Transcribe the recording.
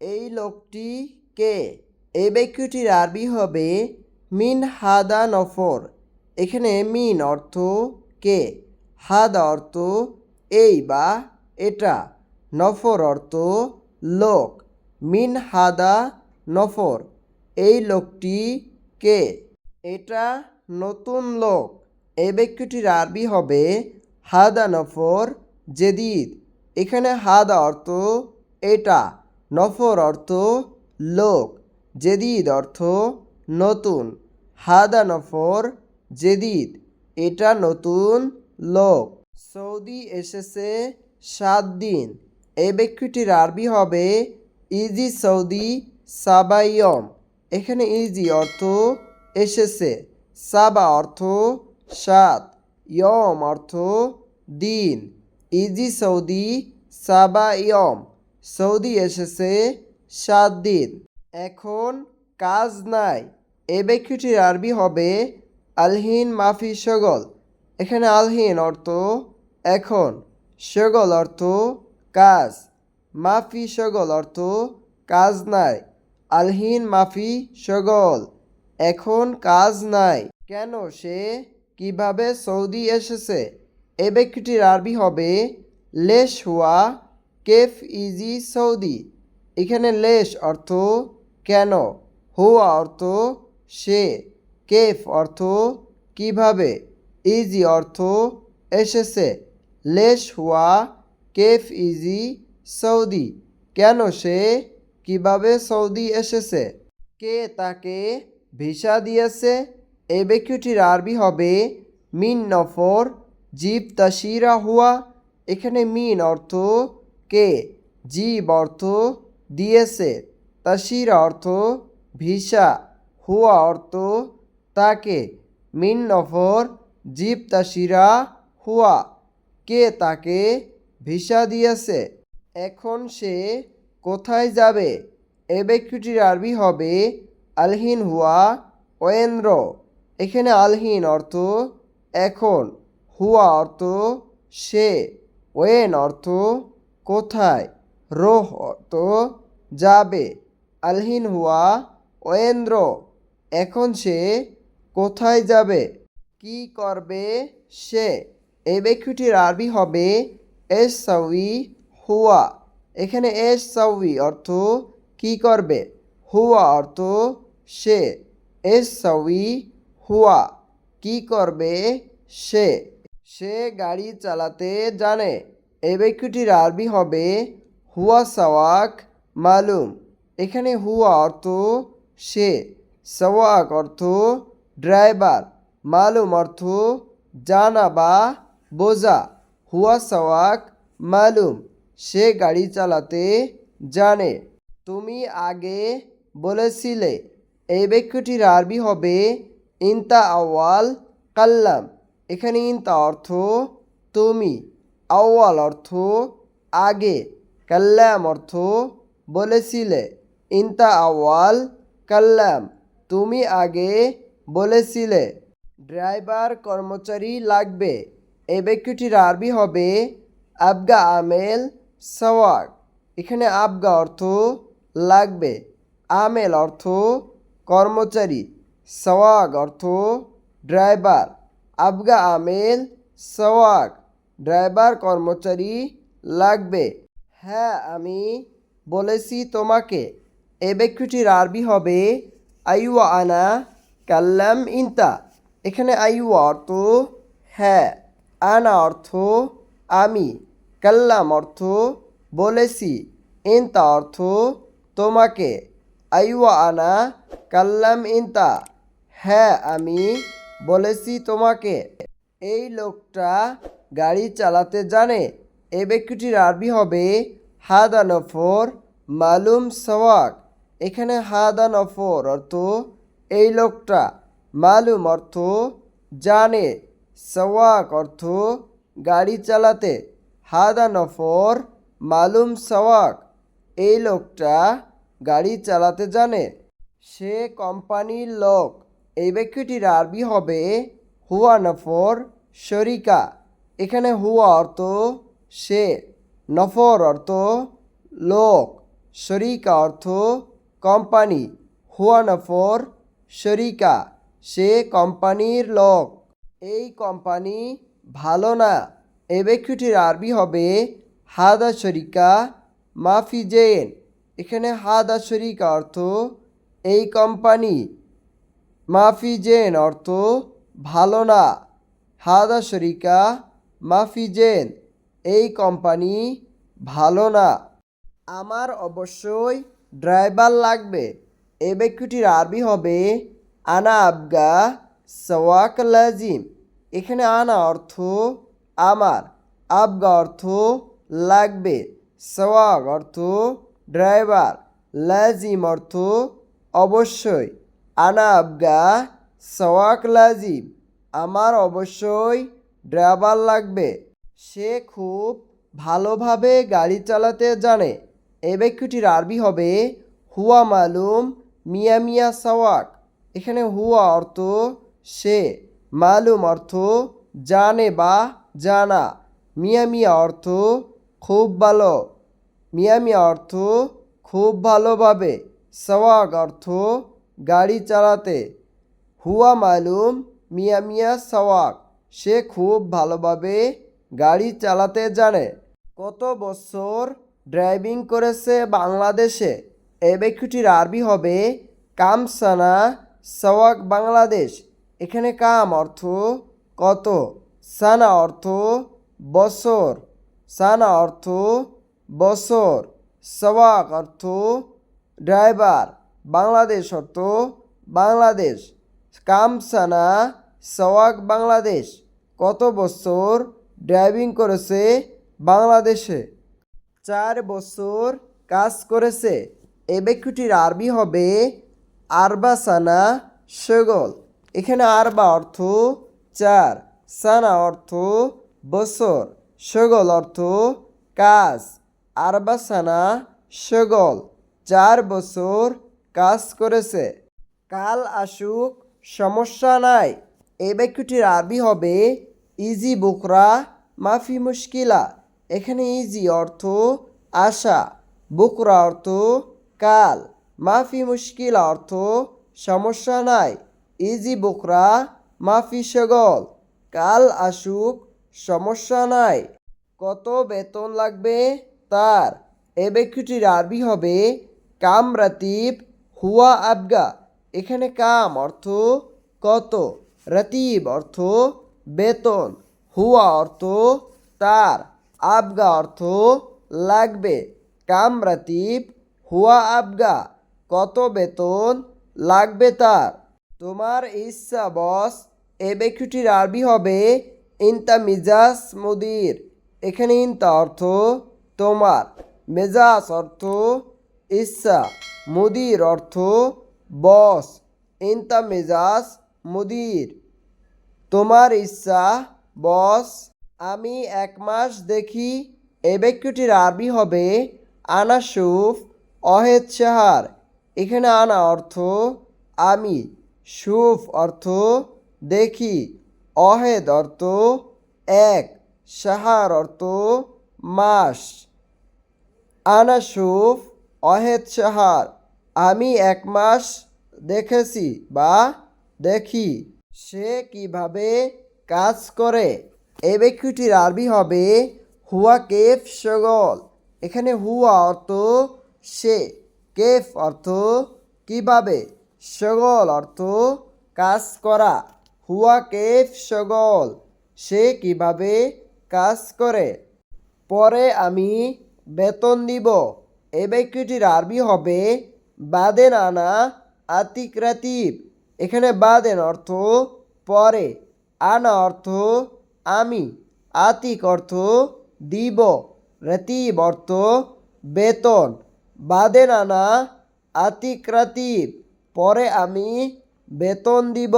এই লোকটি কে? এই বাক্যটির আরবি হবে মিন হাদা নফর। এখানে মিন অর্থ কে? হাদা অর্থ এই বা এটা। নফর অর্থ লোক। মিন হাদা নফর। এই লোকটি কে? এটা নতুন লোক। এই বাক্যটির আরবি হবে হাদা নফর, জেদিদ। এখানে হাদা অর্থ এটা। নফর অর্থ লোক, জেদিদ অর্থ নতুন। হাদা নফর, জেদিদ, এটা নতুন লোক। সৌদি এসেছে সাত দিন। এই বাক্যটির আরবি হবে ইজি সৌদি সাবাইয়ম। এখানে ইজি অর্থ এসেছে, সাবা অর্থ সাত, ইয়ম অর্থ দিন। ইজি সৌদি সাবা ইয়ম সৌদি এসেছে সাত দিন। এখন কাজ নাই। এ বাক্যটির আরবি হবে আলহিন মাফি সগল। এখানে আলহিন অর্থ এখন, সগল অর্থ কাজ। মাফি সগল অর্থ কাজ নাই। আলহিন মাফি সগল, এখন কাজ নাই। কেন সে? কীভাবে সৌদি এসেছে? এ ব্যক্তিটির আরবি হবে লেশ হুয়া কেফ ইজি সৌদি। এখানে লেশ অর্থ কেন, হুয়া অর্থ সে, কেফ অর্থ কীভাবে, ইজি অর্থ এসেছে, লেশ হুয়া কেফ ইজি সৌদি, কেন সে, কীভাবে সৌদি এসেছে, কে তাকে ভিসা দিয়েছে, এ ব্যক্তিটির আরবি হবে মিন নফর, জীব তাসিরা হুয়া, এখানে মিন অর্থ কে? জীব অর্থ দিয়েছে, তাসির অর্থ ভিসা, হুয়া অর্থ তাকে, মিন নফর, জীব, তাসিরা, হুয়া, কে তাকে ভিসা দিয়েছে? এখন সে কোথায় যাবে? এ ব্যক্তিটির আরবি হবে আলহিন হুয়া ওয়েন্দ্র এখানে আলহিন অর্থ এখন, হুয়া অর্থ সে, ওয়েন অর্থ কোথায়? রোহ তো যাবে। আলহিন হুয়া, ওয়েন্দ্র, এখন সে কোথায় যাবে? কি করবে সে? এই ব্যক্তিটির আরবি হবে এস সাউই হুয়া। এখানে এস সাউই অর্থ কি করবে? হুয়া অর্থ সে। এস সাউই হুয়া, কি করবে সে? সে গাড়ি চালাতে জানে। এই বাক্যটির আরবি হবে হুয়া সাওয়াক মালুম। এখানে হুয়া অর্থ সে, সাওয়াক অর্থ ড্রাইভার, মালুম অর্থ জানা বা বোঝা। হুয়া সাওয়াক মালুম, সে গাড়ি চালাতে জানে। তুমি আগে বলেছিলে এই বাক্যটির আরবি হবে ইনতা আওয়াল কাল্লাম। এখানে ইনতা অর্থ তুমি। আওয়াল অর্থ আগে, কাল্লাম অর্থ বলেছিলে। ইন্তা আওয়াল কাল্লাম, তুমি আগে বলেছিলে। ড্রাইভার, কর্মচারী লাগবে। এই বাক্যটির আরবি হবে আবগা আমেল সওয়াক এখানে আবগা অর্থ লাগবে। আমেল অর্থ কর্মচারী। সওয়াক অর্থ ড্রাইভার। আবগা আমেল সওয়াক ড্রাইভার কর্মচারী লাগবে। হ্যাঁ আমি বলেছি তোমাকে। এ বাক্যটির আরবি হবে আইওয়া আনা কাল্লাম ইনতা। এখানে আইওয়া অর্থ হ্যাঁ আনা অর্থ আমি। কাল্লাম অর্থ বলেছি, ইনতা অর্থ তোমাকে। আইওয়া আনা কাল্লাম ইনতা। হ্যাঁ আমি বলেছি তোমাকে। এই লোকটা গাড়ি চালাতে জানে। এই ব্যক্তিটির আরবি হবে হাদা নফর মালুম সওয়াক। এখানে হাদা নফর অর্থ এই লোকটা। মালুম অর্থ জানে, সওয়াক অর্থ গাড়ি চালাতে। হাদা নফর মালুম সওয়াক, এই লোকটা গাড়ি চালাতে জানে। সে কোম্পানির লোক। এই বাক্যটির আরবি হবে হুয়া নফর শরিকা। এখানে হুয়া অর্থ সে, নফর অর্থ লোক, শরিকা অর্থ কোম্পানি। হুয়া নফর শরিকা, সে কোম্পানির লোক। এই কোম্পানি ভালো না। এই বাক্যটির আরবি হবে হাদা শরিকা মাফি জেন এখানে হাদা শরিকা অর্থ এই কোম্পানি। মাফি জেন অর্থ ভালো না। হাদা শরিকা, মাফি জেন, এই কোম্পানি ভালো না। আমার অবশ্যই ড্রাইভার লাগবে। এ বাক্যটির আরবি হবে, আনা আবগা সওয়াক লাজিম। এখানে আনা অর্থ আমার, আবগা অর্থ লাগবে, সওয়াক অর্থ ড্রাইভার, লাজিম অর্থ অবশ্যই, আনা আবগা সওয়াক লাজিম আমার অবশ্যই ড্রাইভার লাগবে। সে খুব ভালোভাবে গাড়ি চালাতে জানে। এই বাক্যটির আরবি হবে, হুয়া মালুম মিয়া মিয়া সওয়াক। এখানে হুয়া অর্থ সে, মালুম অর্থ জানে বা জানা। মিয়া মিয়া অর্থ খুব ভালো। মিয়া মিয়া অর্থ খুব ভালোভাবে। সওয়াক অর্থ গাড়ি চালাতে। হুয়া মালুম মিয়া মিয়া সওয়াক। সে খুব ভালোভাবে গাড়ি চালাতে জানে। কত বছর ড্রাইভিং করেছে বাংলাদেশে? এই বাক্যটির আরবি হবে কামসানা সওয়াক বাংলাদেশ। এখানে কাম অর্থ কত? সানা অর্থ বছর। সানা অর্থ বছর। সওয়াক অর্থ ড্রাইভার। বাংলাদেশ অর্থ বাংলাদেশ। কামসানা সওয়াক বাংলাদেশ কত বছর ড্রাইভিং করেছে বাংলাদেশে? চার বছর কাজ করেছে। এই বাক্যটির আরবি হবে আরবা সানা সেগল এখানে আরবা অর্থ চার, সানা অর্থ বছর সেগল অর্থ কাজ। আরবা সানা সেগল চার বছর কাজ করেছে। কাল আসুক সমস্যা নাই। এই বাক্যটির আরবি হবে ইজি বুকরা, মাফি মুশকিলা। এখানে ইজি অর্থ আশা, বুকরা অর্থ কাল, মাফি মুশকিলা অর্থ সমস্যা নাই। ইজি বুকরা, মাফি সেগল, কাল আসুক, সমস্যা নাই। কত বেতন লাগবে তার? এ বাক্যটির আরবি হবে কাম রাতিব হুয়া আবগা। এখানে কাম অর্থ কত? রাতিব অর্থ বেতন। হুয়া অর্থ তার। আবগা অর্থ লাগবে। কাম রাতিব, হুয়া আবগা। কত বেতন লাগবে তার? তোমার ইচ্ছা, বস। এ বাক্যটির আরবি হবে ইনতা মিজাজ মুদির। এখানে ইনতা অর্থ তোমার। মেজাজ অর্থ ইচ্ছা। মুদির অর্থ বস ইনতা মেজাজ মুদির। তোমার ইচ্ছা, বস, আমি এক মাস দেখি এই বাক্যটির আরবি হবে আনা সুফ অহেদ সাহার। এখানে আনা অর্থ আমি, সুফ অর্থ দেখি, অহেদ অর্থ এক, সাহার অর্থ মাস। আনা সুফ অহেদ সাহার। আমি এক মাস দেখেছি বা দেখি সে কীভাবে কাজ করে। এই বাক্যটির আরবি হবে হুয়া কেফ সগল এখানে হুয়া অর্থ সে, কেফ অর্থ কীভাবে সগল অর্থ কাজ করা। হুয়া কেফ সগল সে কীভাবে কাজ করে। পরে আমি বেতন দিব। এই বাক্যটির আরবি হবে বাদেন আনা আতিক রাতিব এখানে বাদেন অর্থ পরে, আনা অর্থ আমি, আতিক অর্থ দিব, রাতিব অর্থ বেতন। বাদেন আনা আতিক রাতিব পরে আমি বেতন দিব।